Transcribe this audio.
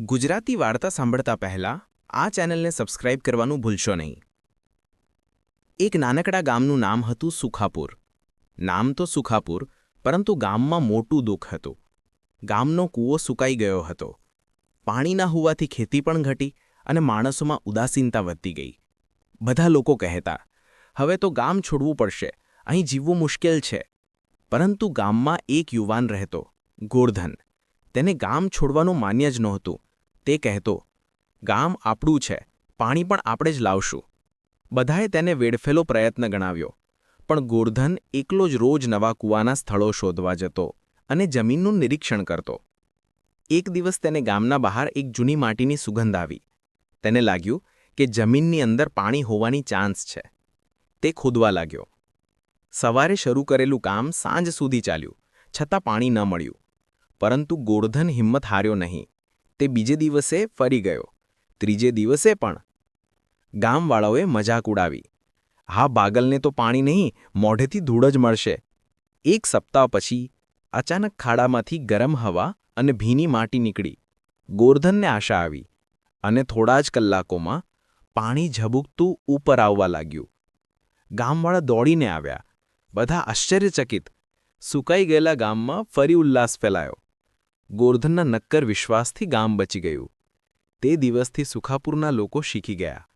ગુજરાતી વાર્તા સાંભળતા પહેલા આ ચેનલને સબસ્ક્રાઇબ કરવાનું ભૂલશો નહીં. એક નાનકડા ગામનું નામ હતું સુખાપુર. નામ તો સુખાપુર, પરંતુ ગામમાં મોટું દુઃખ હતું. ગામનો કૂવો સુકાઈ ગયો હતો. પાણી ના હોવાથી ખેતી પણ ઘટી અને માણસોમાં ઉદાસીનતા વધતી ગઈ. બધા લોકો કહેતા, હવે તો ગામ છોડવું પડશે, અહીં જીવવું મુશ્કેલ છે. પરંતુ ગામમાં એક યુવાન રહેતો, ગોરધન. તેને ગામ છોડવાનું માન્ય જ નહોતું. તે કહેતો, ગામ આપણું છે, પાણી પણ આપણે જ લાવશું. બધાએ તેને વેડફેલો પ્રયત્ન ગણાવ્યો, પણ ગોરધન એકલો જ રોજ નવા કૂવાના સ્થળો શોધવા જતો અને જમીનનું નિરીક્ષણ કરતો. એક દિવસ તેને ગામના બહાર એક જૂની માટીની સુગંધ આવી. તેને લાગ્યું કે જમીનની અંદર પાણી હોવાની ચાન્સ છે. તે ખોદવા લાગ્યો. સવારે શરૂ કરેલું કામ સાંજ સુધી ચાલ્યું, છતાં પાણી ન મળ્યું. પરંતુ ગોરધન હિંમત હાર્યો નહીં. તે બીજે દિવસે ફરી ગયો. ત્રીજે દિવસે પણ ગામવાળાઓએ મજાક ઉડાવી. હા, બાગલને તો પાણી નહીં, મોઢેથી ધૂળ જ મળશે. એક સપ્તાહ પછી અચાનક ખાડામાંથી ગરમ હવા અને ભીની માટી નીકળી. ગોરધનને આશા આવી અને થોડા જ કલાકોમાં પાણી ઝબૂકતું ઉપર આવવા લાગ્યું. ગામવાળા દોડીને આવ્યા. બધા આશ્ચર્યચકિત. સુકાઈ ગયેલા ગામમાં ફરી ઉલ્લાસ ફેલાયો. ગોરધનના નક્કર વિશ્વાસથી ગામ બચી ગયું. તે દિવસથી સુખાપુરના લોકો શીખી ગયા.